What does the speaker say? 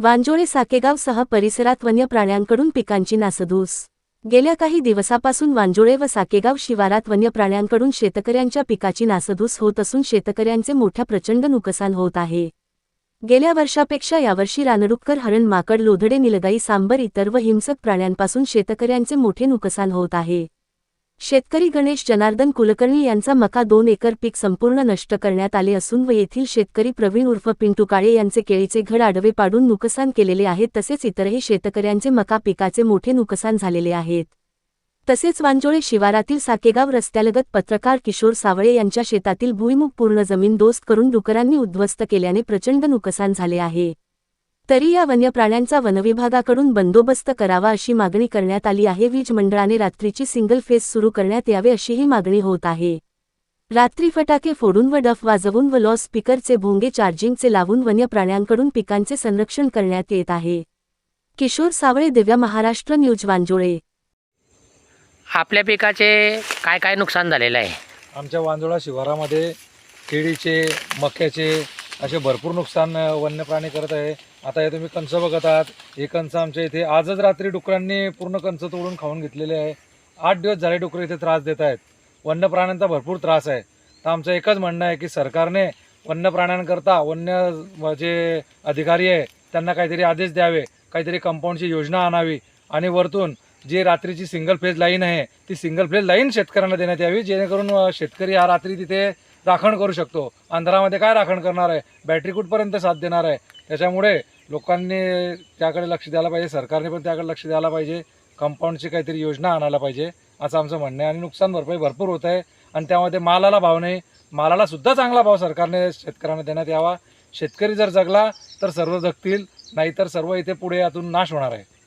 वांजोळे साकेगावसह परिसरात वन्य प्राण्यांकडून पिकांची नासधूस. गेल्या काही दिवसापासून वांजोळे व साकेगाव शिवारात वन्य प्राण्यांकडून शेतकऱ्यांच्या पिकाची नासधूस होत असून शेतकऱ्यांचे मोठ्या प्रचंड नुकसान होत आहे. गेल्या वर्षापेक्षा यावर्षी रानडुक्कर हरण माकड लोधडे निलगाई सांबर इतर व हिंसक प्राण्यांपासून शेतकऱ्यांचे मोठे नुकसान होत आहे. शेतकरी गणेश जनार्दन कुलकर्णी यांचा मका दोन एकर पीक संपूर्ण नष्ट करण्यात आले असून व येथील शेतकरी प्रवीण उर्फ पिंटू काळे यांचे केळीचे घड आडवे पाडून नुकसान केलेले आहे तसेच इतरही शेतकऱ्यांचे मका पिकाचे मोठे नुकसान झालेले आहेत. तसेच वांजोळे शिवारातील साकेगाव रस्त्यालगत पत्रकार किशोर सावळे यांच्या शेतातील भुईमुग पूर्ण जमीन दोस्त करून डुकरांनी उद्ध्वस्त केल्याने प्रचंड नुकसान झाले आहे. तरी या वन्य प्राण्यांचा वनविभागाकडून बंदोबस्त करावा अशी मागणी करण्यात आली आहे. वीज मंडळाने रात्रीची सिंगल फेज सुरू करण्यात यावे अशीही मागणी होत आहे. रात्री फटाके फोडून व डफ वाजवून व लॉस स्पीकरचे भोंगे चार्जिंगचे लावून वन्य प्राण्यांकडून पिकांचे संरक्षण करण्यात येत आहे. किशोर सावळे दिव्या महाराष्ट्र न्यूज वांजोळे. आपल्या पिकाचे काय काय नुकसान झालेलं आहे? आमच्या वांजोळा शिवारामध्ये केळीचे मक्याचे असे भरपूर नुकसान वन्य प्राणी करत आहे. आता हे तुम्ही कंच बघत आहात. हे कंच आमच्या इथे आजच रात्री डुकरांनी पूर्ण कंच तोडून खाऊन घेतलेले आहे. आठ दिवस झाले डुकरं इथे त्रास देत आहेत. वन्य प्राण्यांचा भरपूर त्रास आहे. तर आमचं एकच म्हणणं आहे की सरकारने वन्य प्राण्यांकरता वन्य जे अधिकारी आहे त्यांना काहीतरी आदेश द्यावे काहीतरी कंपाऊंडची योजना आणावी आणि वरतून जी रात्रीची सिंगल फेज लाईन आहे ती सिंगल फेज लाईन शेतकऱ्यांना देण्यात यावी जेणेकरून शेतकरी हा रात्री तिथे राखण करू शकतो. अंधारामध्ये काय राखण करणार आहे? बॅटरी कुठपर्यंत साथ देणार आहे? त्याच्यामुळे लोकांनी त्याकडे लक्ष द्यायला पाहिजे. सरकारने पण त्याकडे लक्ष द्यायला पाहिजे. कंपाऊंडची काहीतरी योजना आणायला पाहिजे. असं आमचं म्हणणं आहे. आणि नुकसान भरपाई भरपूर होत आहे. आणि त्यामध्ये मालाला भाव नाही. मालाला सुद्धा चांगला भाव सरकारने शेतकऱ्यांना देण्यात यावा. शेतकरी जर जगला तर सर्व जगतील. नाहीतर सर्व इथे पुढे यातून नाश होणार आहे.